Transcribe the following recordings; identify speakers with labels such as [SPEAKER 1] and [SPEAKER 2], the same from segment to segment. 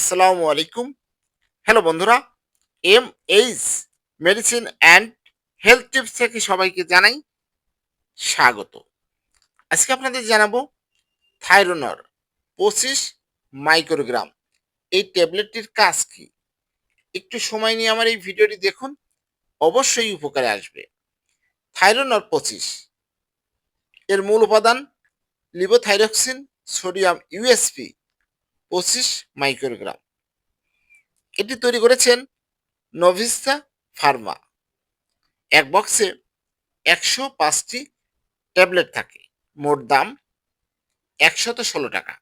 [SPEAKER 1] আসসালামু আলাইকুম। হ্যালো বন্ধুরা। M H medicine and health tips থেকে সবাইকে জানাই স্বাগত। আজকে আপনাদের জানাব থাইরোনর পঁচিশ মাইক্রোগ্রাম এই ট্যাবলেটটির কাজ কি? একটু সময় নিয়ে আমার এই ভিডিওটি দেখুন, অবশ্যই উপকারে আসবে। থাইরোনর পঁচিশ। এর মূল উপাদান লিবোথাইরক্সিন, সোডিয়াম ইউএসপি পঁচিশ মাইক্রোগ্রাম। এটি তৈরি করেছেন নভিস্তা ফার্মা। এক বক্সে একশো পাঁচটি ট্যাবলেট থাকে, মোট দাম একশত ষোলো টাকা।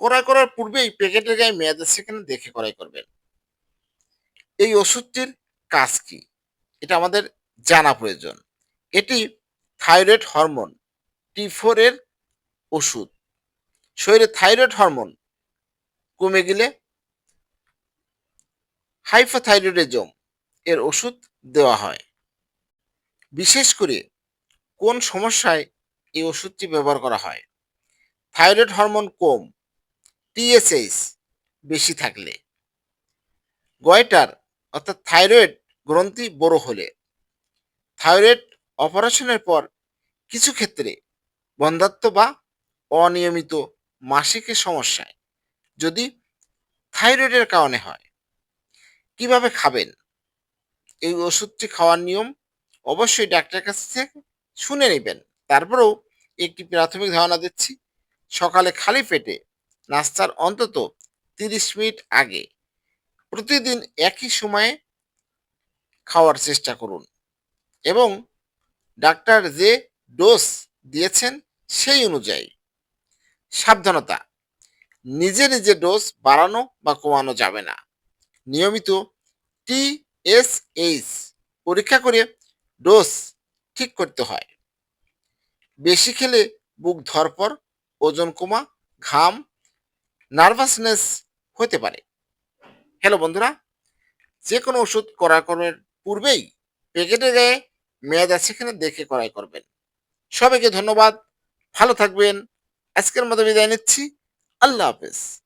[SPEAKER 1] ক্রয় করার পূর্বেই প্যাকেটের গায়ে মেয়াদ সেখানে দেখে ক্রয় করবেন। এই ওষুধটির কাজ কি? এটা আমাদের জানা প্রয়োজন। এটি থাইরয়েড হরমোন, টি এর ওষুধ। শরীরে থাইরয়েড হরমোন কমে গেলে হাইপোথাইরয়েডিজম এর ওষুধ দেওয়া হয়। বিশেষ করে কোন সমস্যায় এই ওষুধটি ব্যবহার করা হয়? থাইরয়েড হরমোন কম টিএসএইচ বেশি থাকলে। গয়টার অর্থাৎ থাইরয়েড গ্রন্থি বড় হলে। থাইরয়েড অপারেশনের পর কিছু ক্ষেত্রে বন্ধাত্ম বা অনিয়মিত মাসিকের সমস্যায় যদি থাইরয়েডের কারণে হয়, কীভাবে খাবেন? এই ওষুধটি খাওয়ার নিয়ম অবশ্যই ডাক্তারের কাছ থেকে শুনে নেবেন। তারপরেও একটি প্রাথমিক ধারণা দিচ্ছি, সকালে খালি পেটে নাস্তার অন্তত তিরিশ মিনিট আগে প্রতিদিন একই সময়ে খাওয়ার চেষ্টা করুন এবং ডাক্তার যে ডোজ দিয়েছেন সেই অনুযায়ী সাবধানতা নিজে নিজে ডোজ বাড়ানো বা কমানো যাবে না। নিয়মিত টিএসএইচ পরীক্ষা করে ডোজ ঠিক করতে হয়। বেশি খেলে বুক ধরপর ওজন কমা, ঘাম নার্ভাসনেস হতে পারে। হ্যালো বন্ধুরা যে কোনো ওষুধ করার করার পূর্বেই প্যাকেটে গায়ে মেয়াদ আছে সেখানে দেখে করাই করবেন। সবাইকে ধন্যবাদ, ভালো থাকবেন। আজকের মতো বিদায় নিচ্ছি। আল্লাহ হাফেজ।